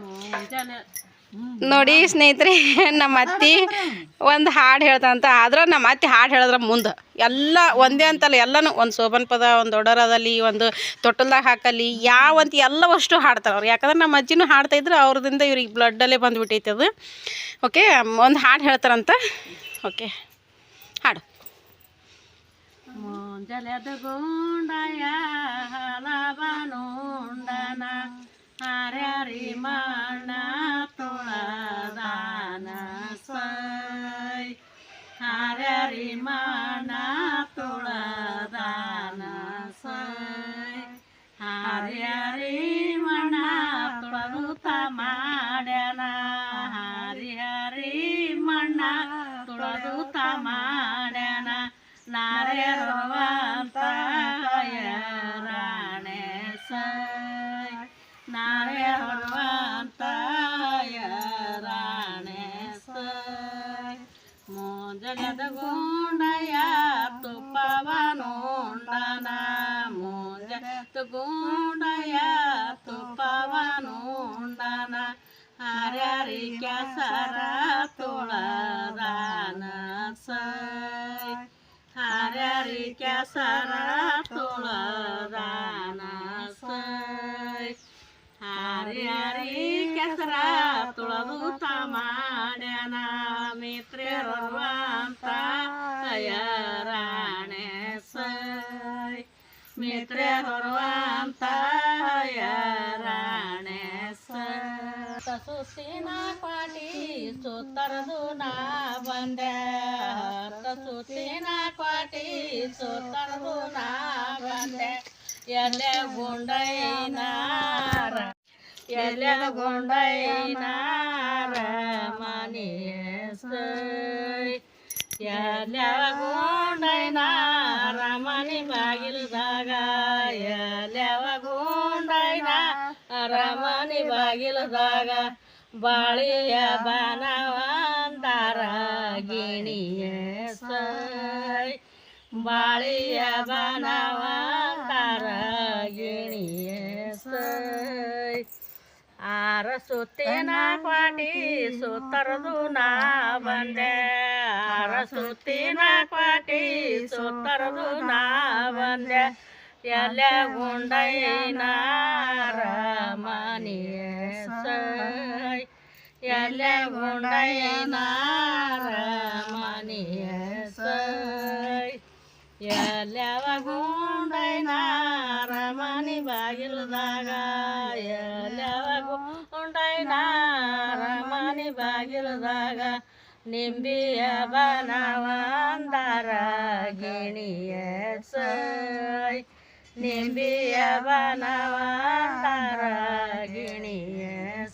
ಮುಂಜಾನೆ ನೋಡಿ ಸ್ನೇಹಿತರೆ ನಮ್ಮ ಅತ್ತಿ ಒಂದು ಹಾಡು ಹೇಳ್ತಂತ ಆದ್ರೆ ನಮ್ಮ ಅತ್ತಿ ಹಾಡು ಹೇಳಿದ್ರೆ ಮುಂದೆ. ಎಲ್ಲ ಒಂದೇ ಅಂತಲ್ಲ ಎಲ್ಲನೂ ಒಂದು ಸೋಬನ್ ಪದ ಒಂದು ದೊಡ್ಡರದಲ್ಲಿ ಒಂದು ತೊಟ್ಟಲ್ದಾಗ ಹಾಕಲಿ ಯಾವಂತ ಎಲ್ಲವಷ್ಟು ಹಾಡ್ತಾರೆ ಅವ್ರು. ಯಾಕಂದ್ರೆ ನಮ್ಮ ಅಜ್ಜಿನೂ ಹಾಡ್ತಾ ಇದ್ರು ಅವ್ರದಿಂದ ಇವ್ರಿಗೆ ಬ್ಲಡ್ಡಲ್ಲೇ ಬಂದುಬಿಟ್ಟೈತೆ ಅದು. ಓಕೆ ಒಂದು ಹಾಡು ಹೇಳ್ತಾರಂತ. ಓಕೆ ಹಾಡು. ಮುಂಜಾನೆದ ಗುಂಡಯ ಹಲವನುಂಡನ ಹರ್ಯಾರಿ ಮಣ್ಣ ತುಳದಾನ ಸೈ ಹರ್ಯಾರಿ ಮಣ್ಣ ತುಳದಾನ ಸೈ ಹರ್ಯಾರಿ ಮಣ್ಣ ತುಳದುತ ಮಾಡ್ಯಾನ ಹರಿ ಹರಿ ಗುಂಡಯ ತುಪ್ಪವನುಂಡನ ಹರ್ಯಾರಿ ಕೆಸರ ತುಳದಾನ ಸೈ. ಹರ್ಯಾರಿ ಕೆಸರ ತುಳದಾನ ಸೈ. ಹರ್ಯಾರಿ ಕೆಸರ ತುಳದು ಮಾಡ್ಯಾನ. ಮಿತ್ರರುವಂತ ರಾಣೆ ಸೈ ಮಿತ್ರ ಹೊರುವಂತ ರಾಣೆ ಸುತ್ತಿನ ಕ್ವಾಟಿ ಸುತ್ತರದು ನಾ ಬಂದೆ ಸುತ್ತಿನ ಕ್ವಾಟಿ ಸುತ್ತರದು ನಾ ಬಂದೆ ಎಲೆ ಗುಂಡೈನಾರ ಎಲೆ ಗುಂಡೈನಾರ ಮನೆಯ ಗುಂಡೈನಾರ ಮನೆ ಬಾಗಿಲದಾಗ ಎಲೆವ ಗುಂಡೈನ ಅರಮನೆ ಬಾಗಿಲದಾಗ ಬಾಳಿಯ ಬನವಂತಾರ ಗಿಣಿಯ ಸೈ. ಬಾಳಿಯ ಬನವಂತಾರ ಗಿಣಿಯ ಸೈ. ಆರ ಸುತ್ತಿನ ಕ್ವಾಟಿ ಸುತ್ತರದು ನಾ ಬಂದೆ. ಆರ ಸುತ್ತಿನ ಕ್ವಾಟಿ ಸುತ್ತರದು ನಾ ಬಂದೆ ಎಲ್ಲ ಗುಂಡೈನಾರ ಮನೆಯ ಸೈ. ಎಲ್ಲ ಗುಂಡೈನಾರ ಮನೆಯ ಸೈ. ಎಲ್ಲವ ಗುಂಡೈನಾರ ಮನೆ ಬಾಗಿಲದಾಗ. ಎಲ್ಲವ ಗುಂಡೈನಾರ ಮನೆ ಬಾಗಿಲದಾಗ. ನಿಂಬಿಯ ಬನವಂದರ ಗಿಣಿಯ ಸೈ ನಿಂಬಿಯ ಬನವಂದರ ಗಿಣಿಯ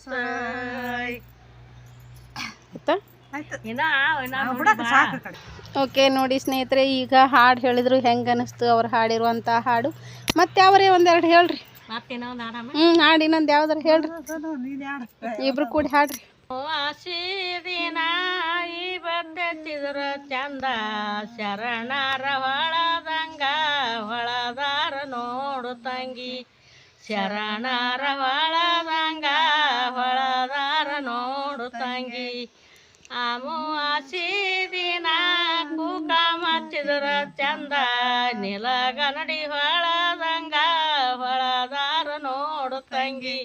ಸೈ ಓಕೆ ನೋಡಿ ಸ್ನೇಹಿತರೆ ಈಗ ಹಾಡು ಹೇಳಿದ್ರು ಹೆಂಗೆ ಅನಿಸ್ತು ಅವ್ರು ಹಾಡಿರುವಂಥ ಹಾಡು. ಮತ್ತೆ ಅವರೇ ಒಂದೆರಡು ಹೇಳ್ರಿ. ಹ್ಞೂ ಹಾಡು ಇನ್ನೊಂದು ಯಾವ್ದಾರು ಹೇಳ್ರಿ. ಇಬ್ರು ಕೂಡಿ ಹಾಡ್ರಿ. ವಾಸಿ ದಿನ ಈ ಬರ್ತೈತಿದ್ರ ಚಂದ ಶರಣರ ಹೊಳದಂಗ ಹೊಳದಾರ ನೋಡು ತಂಗಿ. ಶರಣರ ಹೊಳದಂಗ ಹೊಳದಾರ ನೋಡು ತಂಗಿ. ಅಮಾಸಿ ದಿನ ಕೂಕ ಮಚ್ಚಿದ್ರ ಚಂದ ನಿಲಗನಡಿ ಹೊಳದಂಗ ಹೊಳದಾರ ನೋಡು ತಂಗಿ.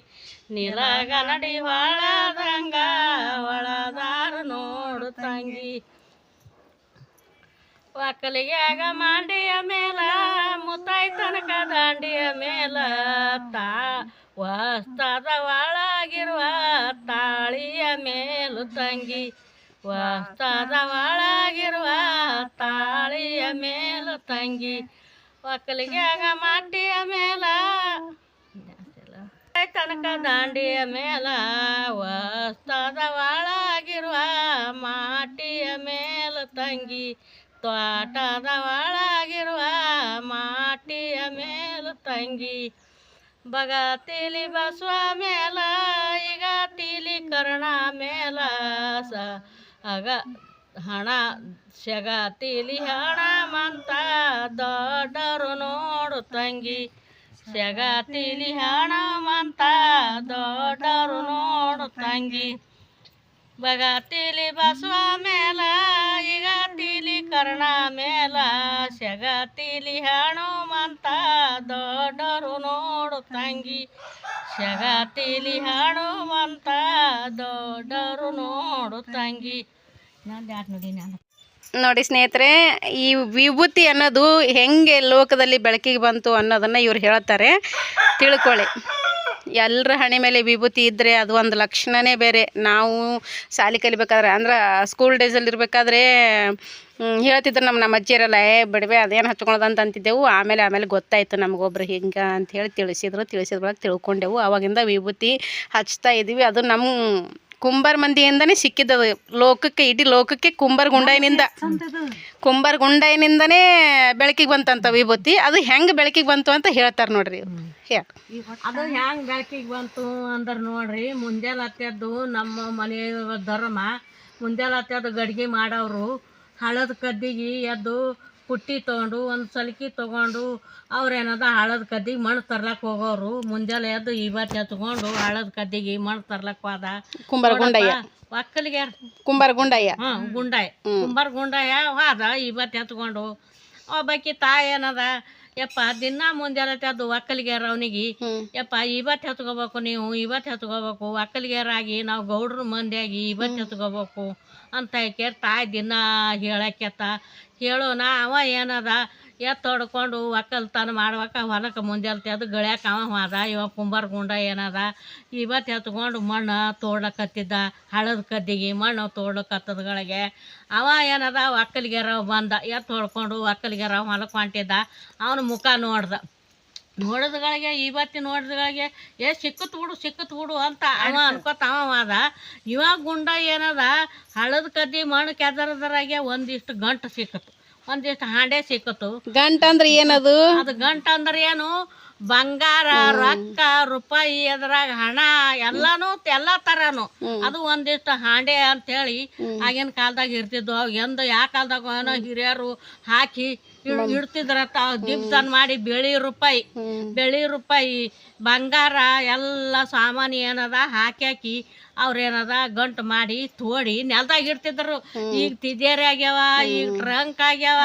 ನಿಲಗನಡಿ ಒಳದಂಗ ಒಳದಾರ ನೋಡು ತಂಗಿ. ಒಕ್ಕಲಿಗ್ಯಾಗ ಮಾಂಡಿಯ ಮೇಲ ಮುತ್ತೈ ತನಕ ದಾಂಡಿಯ ಮೇಲ, ತಾ ವಸ್ತದ ಒಳಗಿರುವ ತಾಳಿಯ ಮೇಲು ತಂಗಿ. ವಸ್ತದ ಒಳಗಿರುವ ತಾಳಿಯ ಮೇಲು ತಂಗಿ. ಒಕ್ಕಲಿಗ್ಯಾಗ ಮಾಂಡಿಯ ಮೇಲ ತನಕ ದಾಂಡಿಯ ಮೇಲ ವಸ್ತದ ಒಳಗಿರುವ ಮಾಟಿಯ ಮೇಲ ತಂಗಿ ತೋಟದ ಒಳಗಿರುವ ಮಾಟಿಯ ಮೇಲ ತಂಗಿ. ಬಗತಿಲಿ ಬಸುವ ಮೇಲ, ಈಗ ತಿಲಿ ಕರ್ಣ ಮೇಲ ಸ, ಅಗ ಹಣ ಶಗತಿಲಿ ಹಣ ಮಂತ ದೊಡ್ಡರು ನೋಡು ತಂಗಿ. ಶಗತಿಲಿ ಹಣ ಮಂತ ದೊಡ್ಡರು ನೋಡು ತಂಗಿ. ಬಗತಿಲಿ ಬಸವ ಮೇಲ ಈಗ ತಿಲಿ ಕರ್ಣ ಮೇಲ, ಸೆಗತಿಲಿ ಹಣಮಂತ ದೊಡ್ಡರು ನೋಡು ತಂಗಿ. ಸೆಗತಿಲಿ ಹಣಮಂತ ದೊಡ್ಡರು ನೋಡು ತಂಗಿ. ನಾನು ಯಾಕೆ ನೋಡಿ ನಾನು? ನೋಡಿ ಸ್ನೇಹಿತರೆ, ಈ ವಿಭೂತಿ ಅನ್ನೋದು ಹೆಂಗೆ ಲೋಕದಲ್ಲಿ ಬೆಳಕಿಗೆ ಬಂತು ಅನ್ನೋದನ್ನು ಇವ್ರು ಹೇಳ್ತಾರೆ. ತಿಳ್ಕೊಳ್ಳಿ. ಎಲ್ಲರ ಹಣೆ ಮೇಲೆ ವಿಭೂತಿ ಇದ್ದರೆ ಅದು ಒಂದು ಲಕ್ಷಣನೇ ಬೇರೆ. ನಾವು ಶಾಲೆ ಕಲಿಬೇಕಾದ್ರೆ, ಅಂದ್ರೆ ಸ್ಕೂಲ್ ಡೇಸಲ್ಲಿ ಇರಬೇಕಾದ್ರೆ ಹೇಳ್ತಿದ್ರು ನಮ್ಮ ನಮ್ಮ ಅಜ್ಜಿಯರೆಲ್ಲ, ಏ, ಬಿಡವೆ, ಅದೇನು ಹಚ್ಕೊಳ್ಳೋದಂತ ಅಂತ ಅಂತಿದ್ದೆವು. ಆಮೇಲೆ ಆಮೇಲೆ ಗೊತ್ತಾಯ್ತು ನಮಗೊಬ್ರು ಹಿಂಗೆ ಅಂತ ಹೇಳಿ ತಿಳಿಸಿದ್ರು. ತಿಳಿಸಿದ ತಿಳ್ಕೊಂಡೆವು. ಅವಾಗಿಂದ ವಿಭೂತಿ ಹಚ್ತಾ ಇದ್ದೀವಿ ಅದು ನಮ್ಮ ಕುಂಬಾರ ಮಂದಿಯಿಂದನೇ ಸಿಕ್ಕಿದ್ದದು ಲೋಕಕ್ಕೆ ಇಡೀ ಲೋಕಕ್ಕೆ ಕುಂಬಾರ ಗುಂಡಾಯಿನಿಂದ. ಕುಂಬಾರ ಗುಂಡಾಯಿನಿಂದನೇ ಬೆಳಕಿಗೆ ಬಂತಂತ. ವಿಭೂತಿ ಅದು ಹೆಂಗೆ ಬೆಳಕಿಗೆ ಬಂತು ಅಂತ ಹೇಳ್ತಾರೆ ನೋಡ್ರಿ ಅದು ಹೆಂಗೆ ಬೆಳಕಿಗೆ ಬಂತು ಅಂದ್ರೆ ನೋಡ್ರಿ, ಮುಂಜಾನೆ ನಮ್ಮ ಮನೆ ಧರ್ಮ ಮುಂಜಾನೆ ಹತ್ಯದ್ದು ಗಡಿಗೆ ಮಾಡೋರು ಹಳದ ಕದ್ದಿಗೆ ಎದ್ದು ಪುಟ್ಟಿ ತೊಗೊಂಡು ಒಂದು ಸಲಿಕೆ ತೊಗೊಂಡು ಅವ್ರೇನದ ಹಳದ ಕದ್ದಿಗೆ ಮಣ್ಣು ತರ್ಲಕ್ಕೆ ಹೋಗೋರು. ಮುಂಜಾನೆ ಎದ್ದು ಇವತ್ತು ಎತ್ಕೊಂಡು ಹಳದ ಕದ್ದಿಗೆ ಮಣ್ಣು ತರ್ಲಕ್ಕೆ ಹೋದ. ಕುಂಬಾರ ಗುಂಡಯ್ಯ. ಒಕ್ಕಲಿಗೆ ಕುಂಬಾರ ಗುಂಡಯ್ಯ. ಹಾಂ ಗುಂಡಾಯ ಕುಂಬಾರ ಗುಂಡಯ್ಯ ಹೋದ ಇವತ್ತು ಎತ್ಕೊಂಡು ಒಬ್ಬಾಕಿ ತಾಯಿ ಏನದ ಯಪ್ಪ ದಿನ ಮುಂಜಾನೆ ಅದು ಒಕ್ಕಲಿಗೇರ ಅವನಿಗೆ. ಯಪ್ಪ ಇವತ್ತು ಎತ್ಕೋಬೇಕು ನೀವು ಇವತ್ತು ಎತ್ಕೋಬೇಕು ಒಕ್ಕಲಿಗೇರಾಗಿ ನಾವು ಗೌಡ್ರ ಮಂದಿಯಾಗಿ ಇವತ್ತು ಎತ್ಕೋಬೇಕು ಅಂತ ಕೇರ್ ತಾಯಿ ದಿನ ಹೇಳಕ್ಕೆತ್ತ. ಹೇಳೋಣ ಅವ ಏನದ? ಎತ್ತು ಹೊಡ್ಕೊಂಡು ಒಕ್ಕಲ್ತನ ಮಾಡ್ಬೇಕ, ಹೊಲಕ್ಕೆ ಮುಂಜಾನೆ ಅದು ಗಳ್ಯಾಕ ಅವ ಹೋದ ಇವ ಕುಂಬಾರ ಗುಂಡ ಏನದ? ಇವತ್ತು ಎತ್ಕೊಂಡು ಮಣ್ಣು ತೋಡ್ಲಕತ್ತಿದ್ದ, ಹಳದ ಕದ್ದಿಗೆ ಮಣ್ಣು ತೋಡ್ಲಕತ್ತದಗಳಿಗೆ. ಅವ ಏನದ? ಒಕ್ಕಲಿಗೆರ ಬಂದ, ಎತ್ತು ಹೊಡ್ಕೊಂಡು ಒಕ್ಕಲಿಗೆರ ಹೊಲಕ್ಕೆ ಹೊಂಟಿದ್ದ, ಅವನ ಮುಖ ನೋಡ್ದ. ನೋಡಿದ್ಗಳಿಗೆ, ಇವತ್ತಿ ನೋಡಿದ್ಗಳಿಗೆ, ಏ ಸಿಕ್ಕತ್ ಬಿಡು ಸಿಕ್ಕತ್ ಬಿಡು ಅಂತ ಅವ ಅನ್ಕೋತ ಅವ ಅದ. ಇವಾಗ ಗುಂಡ ಏನದ? ಹಳದ ಕದ್ದಿ ಮಣ್ಣು ಕೆದರದ್ರಾಗೆ ಒಂದಿಷ್ಟು ಗಂಟು ಸಿಕ್ಕತ್ತು ಒಂದಿಷ್ಟು ಹಾಂಡೆ ಸಿಕ್ಕತ್ತು. ಗಂಟ ಅಂದ್ರೆ ಏನದು? ಅದು ಗಂಟ ಅಂದ್ರೆ ಏನು? ಬಂಗಾರ ರೊಕ್ಕ ರೂಪಾಯಿ ಅದ್ರಾಗ ಹಣ ಎಲ್ಲಾನು ಎಲ್ಲಾ ತರಾನು. ಅದು ಒಂದಿಷ್ಟು ಹಾಂಡೆ ಅಂತೇಳಿ ಆಗಿನ ಕಾಲದಾಗ ಇರ್ತಿದ್ವು. ಎಂದು ಯಾವ ಕಾಲದಾಗ ಏನೋ ಹಿರಿಯರು ಹಾಕಿ ಇಡ್- ತಾವ್ ದಿಬ್ಸನ್ ಮಾಡಿ ಬೆಳ್ಳಿ ರೂಪಾಯಿ ಬೆಳ್ಳಿ ರೂಪಾಯಿ ಬಂಗಾರ ಎಲ್ಲ ಸಾಮಾನು ಏನದ ಹಾಕಿ ಹಾಕಿ ಅವ್ರೇನದ ಗಂಟು ಮಾಡಿ ತೋಡಿ ನೆಲ್ದಾಗ ಇಡ್ತಿದ್ರು ಈಗ ತಿದೇರಿ ಆಗ್ಯಾವ ಈಗ ಟ್ರಂಕ್ ಆಗ್ಯಾವ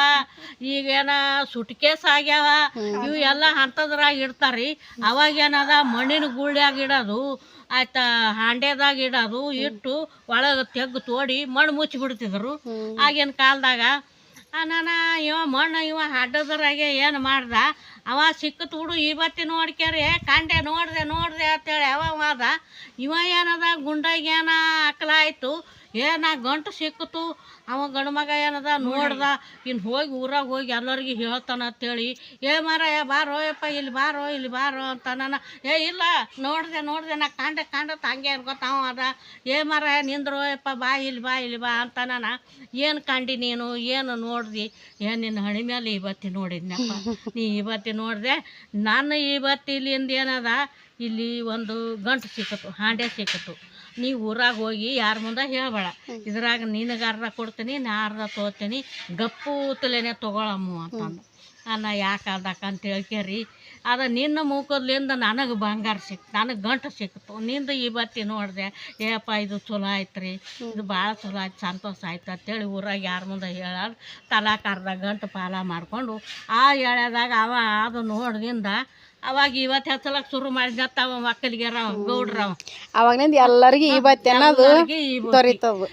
ಈಗೇನ ಸುಟ್ಕೇಸ್ ಆಗ್ಯಾವ ಇವು ಎಲ್ಲ ಅಂಥದ್ರಾಗ ಇಡ್ತಾರ್ರಿ ಅವಾಗ ಏನದ ಮಣ್ಣಿನ ಗುಳ್ಯಾಗ ಇಡೋದು ಆಯ್ತಾ ಹಾಂಡ್ಯದಾಗ ಇಡೋದು ಇಟ್ಟು ಒಳಗೆ ತೆಗ್ಗು ತೋಡಿ ಮಣ್ಣು ಮುಚ್ಚಿಬಿಡ್ತಿದ್ರು. ಆಗಿನ ಕಾಲದಾಗ ನಾನು ಇವ ಮಣ್ಣು ಇವ ಅಡ್ಡದ್ರಾಗೆ ಏನು ಮಾಡ್ದ? ಅವ ಸಿಕ್ಕತ್ ಹುಡು ಇವತ್ತಿ ನೋಡ್ಕ್ಯಾರಿ ಕಂಡೆ ನೋಡಿದೆ ನೋಡಿದೆ ಅಂತೇಳಿ ಅವ ಮಾದ ಇವ ಏನದ, ಗುಂಡಾಗ ಏನ ಅಕ್ಲ ಏನ ಗಂಟು ಸಿಕ್ಕಿತು ಅವ ಗಂಡು ಮಗ ಏನದ ನೋಡ್ದ ಇನ್ನು ಹೋಗಿ ಊರಾಗ ಹೋಗಿ ಎಲ್ಲರಿಗೆ ಹೇಳ್ತಾನ ಅಂತೇಳಿ ಏ ಮಾರ ಏ ಬಾರೋ ಯಪ್ಪ ಇಲ್ಲಿ ಬಾರೋ ಇಲ್ಲಿ ಬಾರೋ ಅಂತ ನಾನು ಏ ಇಲ್ಲ ನೋಡಿದೆ ನೋಡಿದೆ ನಾ ಕಾಂಡೆ ಕಂಡತ್ ಹಂಗೆ ಅನ್ಕೋತಾವ ಅದ. ಏ ಮಾರಯ್ಯ ನಿಂದ್ರೋಯಪ್ಪ ಬಾ ಇಲ್ಲಿ ಬಾ ಇಲ್ಲಿ ಬಾ ಅಂತ ನಾನು ಏನು ಕಂಡಿ ನೀನು ಏನು ನೋಡ್ದಿ? ಏನು ನಿನ್ನ ಹಣಿ ಮೇಲೆ ಇವತ್ತಿ ನೋಡಿದ್ನಪ್ಪ. ನೀ ಇವತ್ತಿ ನೋಡಿದೆ ನಾನು ಇವತ್ತು ಇಲ್ಲಿಂದ ಏನದ ಇಲ್ಲಿ ಒಂದು ಗಂಟು ಸಿಕ್ಕತ್ತು ಹಾಂಡೆ ಸಿಕ್ಕತ್ತು ನೀ ಊರಾಗ ಹೋಗಿ ಯಾರ ಮುಂದೆ ಹೇಳ್ಬೇಡ. ಇದ್ರಾಗ ನಿನಗೆ ಅರ್ಧ ಕೊಡ್ತೀನಿ ನಾ ಅರ್ಧ ತೊಗೋತೀನಿ ಗಪ್ಪು ತಲೆನೇ ತಗೊಳಮ್ಮು ಅಂತಂದು. ಅನ್ನ ಯಾಕೆ ಅಂತ ಹೇಳ್ಕೇರಿ ಅದು ನಿನ್ನ ಮುಖದ್ಲಿಂದ ನನಗೆ ಬಂಗಾರ ಸಿಕ್, ನನಗೆ ಗಂಟು ಸಿಕ್ತು. ನಿಂದು ಬತ್ತಿ ನೋಡಿದೆ, ಏಪ್ಪ, ಇದು ಚಲೋ ಆಯ್ತು ರೀ ಇದು ಭಾಳ ಚಲೋ ಆಯ್ತು, ಸಂತೋಷ ಆಯ್ತು ಅಂತೇಳಿ ಊರಾಗ ಯಾರ ಮುಂದೆ ಹೇಳೋದು ತಲಾಕ ಅರ್ಧ ಗಂಟು ಪಾಲ ಮಾಡಿಕೊಂಡು ಆ ಎಳೆದಾಗ ಅವ ಅದು ನೋಡ್ದಿಂದ ಅವಾಗ ಇವತ್ತು ಹಚ್ಚಲಕ್ಕೆ ಶುರು ಮಾಡಿದ ಅವ ಮಕ್ಕಳಿಗೆ ಗೌಡ್ರವ ಅವಾಗಿನಿಂದ ಎಲ್ಲರಿಗೂ ಇವತ್ತು ಅನ್ನೋದು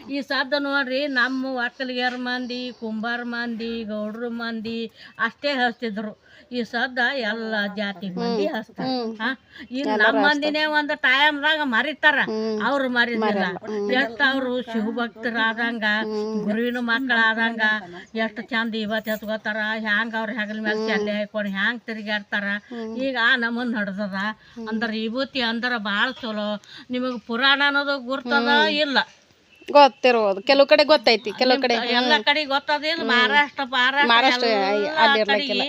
ಈ ಸಾಧ ಸದ್ದ ನೋಡ್ರಿ ನಮ್ಮ ಒಕ್ಕಲಿಗರ ಮಂದಿ ಕುಂಬಾರ ಮಂದಿ ಗೌಡ್ರ ಮಂದಿ ಅಷ್ಟೇ ಹಚ್ತಿದ್ರು. ಈ ಸದ್ದ ಎಲ್ಲ ಜಾತಿ ಮಂದಿ ಹಸ್ತಾರ ಹಾ? ಈಗ ನಮ್ಮ ಮಂದಿನೇ ಒಂದು ಟೈಮ್ದಾಗ ಮರಿತಾರ. ಅವ್ರು ಮರಿದಿಲ್ಲ. ಎಷ್ಟು ಅವರು ಶಿವಭಕ್ತರಾದಂಗ ಗುರುವಿನ ಮಕ್ಕಳಾದಂಗ ಎಷ್ಟು ಚಂದ ಇವತ್ತು ಎತ್ಕೋತಾರ ಹ್ಯಾಂಗ ಅವ್ರ ಹೆಗಲ ಮೇಲೆ ಚಲ್ಲೆ ಹಾಕೊಂಡು ಹ್ಯಾಂಗ ತಿರುಗಾಡ್ತಾರ ಈಗ ಆ ನಮ್ಮನ್ನ ನಡ್ದದ. ಅಂದ್ರ ವಿಭೂತಿ ಅಂದ್ರ ಭಾಳ ಚಲೋ. ನಿಮಗೆ ಪುರಾಣ ಅನ್ನೋದು ಗುರ್ತದ ಇಲ್ಲ. ಗೊತ್ತಿರ್ಬೋದು ಕೆಲವು ಕಡೆ ಗೊತ್ತೈತಿ ಕೆಲವು ಕಡೆ ಎಲ್ಲ ಕಡೆ ಗೊತ್ತದೇನು ಮಹಾರಾಷ್ಟ್ರ ಮಹಾರಾಷ್ಟ್ರ ಎಲ್ಲ ಅಲ್ಲಿ ಕಡೆಗೆ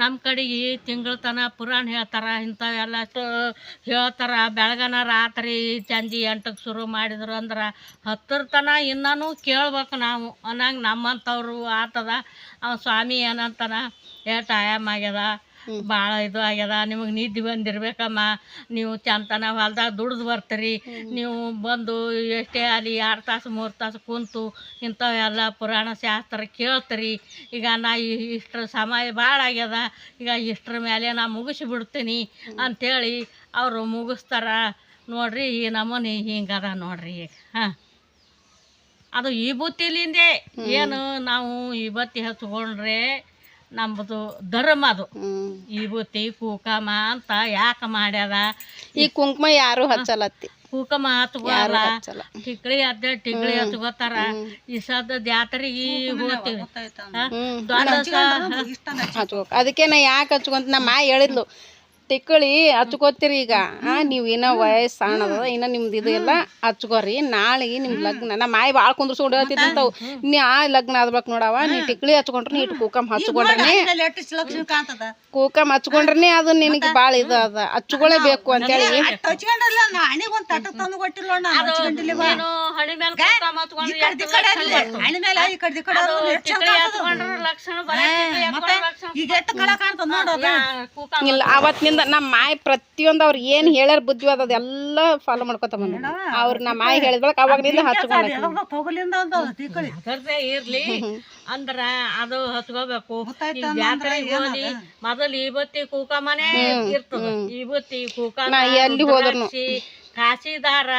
ನಮ್ಮ ಕಡೆಗೆ ತಿಂಗಳ ತನ ಪುರಾಣ ಹೇಳ್ತಾರ ಇಂಥವೆಲ್ಲ ಅಷ್ಟು ಹೇಳ್ತಾರ. ಬೆಳಗನ ರಾತ್ರಿ ಸಂಜೆ ಎಂಟಕ್ಕೆ ಶುರು ಮಾಡಿದ್ರು ಅಂದ್ರೆ ಹತ್ತರ ತನ ಇನ್ನೂ ಕೇಳ್ಬೇಕು ನಾವು. ಅನ್ನಂಗೆ ನಮ್ಮಂಥವ್ರು ಆತದ. ಅವ ಸ್ವಾಮಿ ಏನಂತನ ಏ ಟೈಮ್ ಆಗ್ಯದ. ಭಾಳ ಇದು ಆಗ್ಯದ. ನಿಮಗೆ ನಿದ್ದೆ ಬಂದಿರ್ಬೇಕಮ್ಮ. ನೀವು ಚಂತನ ಹೊಲ್ದಾಗ ದುಡ್ದು ಬರ್ತೀರಿ. ನೀವು ಬಂದು ಎಷ್ಟೇ ಅಲ್ಲಿ ಎರಡು ತಾಸು ಮೂರು ತಾಸು ಕುಂತು ಇಂಥವೆಲ್ಲ ಪುರಾಣ ಶಾಸ್ತ್ರ ಕೇಳ್ತೀರಿ. ಈಗ ನಾ ಈ- ಇಷ್ಟ್ರ ಸಮಯ ಭಾಳ ಆಗ್ಯದ. ಈಗ ಇಷ್ಟ್ರ ಮೇಲೆ ನಾ ಮುಗಿಸಿ ಬಿಡ್ತೀನಿ ಅಂಥೇಳಿ ಅವರು ಮುಗಿಸ್ತಾರ. ನೋಡ್ರಿ ಈ ನಮೂನಿ ಹಿಂಗದ ನೋಡ್ರಿ ಈಗ. ಹಾಂ. ಅದು ಈ ಬುತ್ತಿಲಿಂದೆ ಏನು ನಾವು ಈ ಬತ್ತಿ ಹಚ್ಕೊಂಡ್ರೆ ನಮ್ಮದು ಧರ್ಮ ಅದು. ವಿಭೂತಿ ಈ ಬುತ್ತಿ ಕೂಕಮ ಅಂತ ಯಾಕೆ ಮಾಡ್ಯಾರ? ಈ ಕುಂಕುಮ ಯಾರು ಹಚ್ಚಲತ್ತಿ? ಕೂಕಮ ಹತ್ಕೋಲ್ಲ ಟಿಕ್ಳಿ ಅದ್ದ ಟಿಕ್ಳಿ ಹಚ್ಕೋತಾರ ಈ ಸದ್ದ ಜಾತ್ರೆಗೆ ಹೋಗ್ತೀವಿ. ಅದಕ್ಕೆ ನಾ ಯಾಕೆ ಹಚ್ಕೊಂತ ನಮ್ಮ ಮಾ ಹೇಳಿದ್ಲು. ತಿಕ್ಕಳಿ ಹಚ್ಕೋತೀರಿ ಈಗ. ಆ ನೀವು ಏನೋ ವಯಸ್ಸು ಸಣ್ಣದ ಇನ್ನ ನಿಮ್ದು ಇದು ಎಲ್ಲ ಹಚ್ಕೋರಿ. ನಾಳೆ ನಿಮ್ಮ ಲಗ್ನ ನಮ್ಮ ಮಾಯಿ ಭಾಳ ಕುಂದ್ರಸ್ಕೊಂಡು ಹೇಳ್ತಿದ್ದಂತವು ನೀ ಆ ಲಗ್ನ ಆದ್ಬೇಕು ನೋಡವ ನೀ ಟಿಕ್ಳಿ ಹಚ್ಕೊಂಡ್ರೆ ನೀ ಇಟ್ಟು ಕೂಕಮ್ ಹಚ್ಕೊಂಡ್ರೆ ಕೂಕಮ್ ಹಚ್ಕೊಂಡ್ರೆ ಅದು ನಿನಗೆ ಭಾಳ ಇದು ಅದ. ಹಚ್ಕೊಳ್ಳೇಬೇಕು ಅಂತೇಳಿ. ಲಕ್ಷಣ. ಇಲ್ಲ ಅವತ್ತಿನಿಂದ ನಮ್ಮ ಮಾಯಿ ಪ್ರತಿಯೊಂದು ಅವ್ರು ಏನು ಹೇಳ್ಯಾರ ಅದ ಅದೆಲ್ಲ ಫಾಲೋ ಮಾಡ್ಕೊತ ಬಂದ ಅವ್ರು ನಮ್ಮ ಮಾಯಿ ಹೇಳಿದ ಬಳಕ ಅವಾಗನಿಂದ ಹಚ್ಕೊಂಡ. ಇರ್ಲಿ. ಅಂದ್ರ ಅದು ಹಚ್ಕೋಬೇಕು ಮೊದಲು ಈ ಬತ್ತಿ ಕೂಕಮನೆ ಇರ್ತದ. ಈ ಬತ್ತಿ ಕೂಕಮ ಎಲ್ಲಿ. ಕಾಸಿದಾರ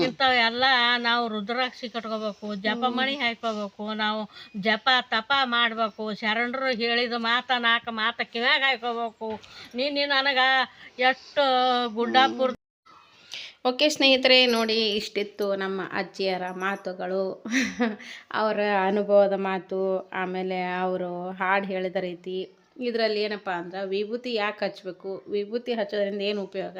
ಇಂಥವೆಲ್ಲ ನಾವು ರುದ್ರಾಕ್ಷಿ ಕಟ್ಕೋಬೇಕು ಜಪಮಣಿ ಹಾಕೋಬೇಕು ನಾವು ಜಪ ತಪ ಮಾಡಬೇಕು ಶರಣರು ಹೇಳಿದ ಮಾತ ನಾಲ್ಕು ಮಾತ ಕಿವ್ಯಾಗ ಹಾಕೋಬೇಕು ನೀನು ನನಗೆ ಎಷ್ಟು ಗುಡ್ಡಾಪುರ ಓಕೆ ಸ್ನೇಹಿತರೆ ನೋಡಿ ಇಷ್ಟಿತ್ತು ನಮ್ಮ ಅಜ್ಜಿಯರ ಮಾತುಗಳು. ಅವರ ಅನುಭವದ ಮಾತು ಆಮೇಲೆ ಅವರು ಹಾಡು ಹೇಳಿದ ರೀತಿ ಇದರಲ್ಲಿ ಏನಪ್ಪ ಅಂದ್ರೆ ವಿಭೂತಿ ಯಾಕೆ ಹಚ್ಚಬೇಕು ವಿಭೂತಿ ಹಚ್ಚೋದ್ರಿಂದ ಏನು ಉಪಯೋಗ?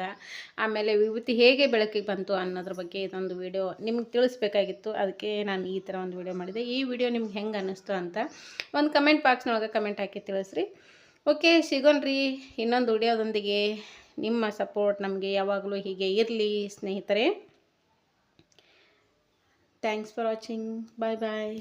ಆಮೇಲೆ ವಿಭೂತಿ ಹೇಗೆ ಬೆಳಕಿಗೆ ಬಂತು ಅನ್ನೋದ್ರ ಬಗ್ಗೆ ಇದೊಂದು ವಿಡಿಯೋ ನಿಮ್ಗೆ ತಿಳಿಸ್ಬೇಕಾಗಿತ್ತು. ಅದಕ್ಕೆ ನಾನು ಈ ಥರ ಒಂದು ವಿಡಿಯೋ ಮಾಡಿದೆ. ಈ ವಿಡಿಯೋ ನಿಮ್ಗೆ ಹೆಂಗೆ ಅನ್ನಿಸ್ತು ಅಂತ ಒಂದು ಕಮೆಂಟ್ ಬಾಕ್ಸ್ನೊಳಗೆ ಕಮೆಂಟ್ ಹಾಕಿ ತಿಳಿಸ್ರಿ. ಓಕೆ ಸಿಗೋಣ್ರಿ. ಇನ್ನೊಂದು ವಿಡಿಯೋದೊಂದಿಗೆ ನಿಮ್ಮ ಸಪೋರ್ಟ್ ನಮಗೆ ಯಾವಾಗಲೂ ಹೀಗೆ ಇರಲಿ ಸ್ನೇಹಿತರೆ. Thanks for watching bye bye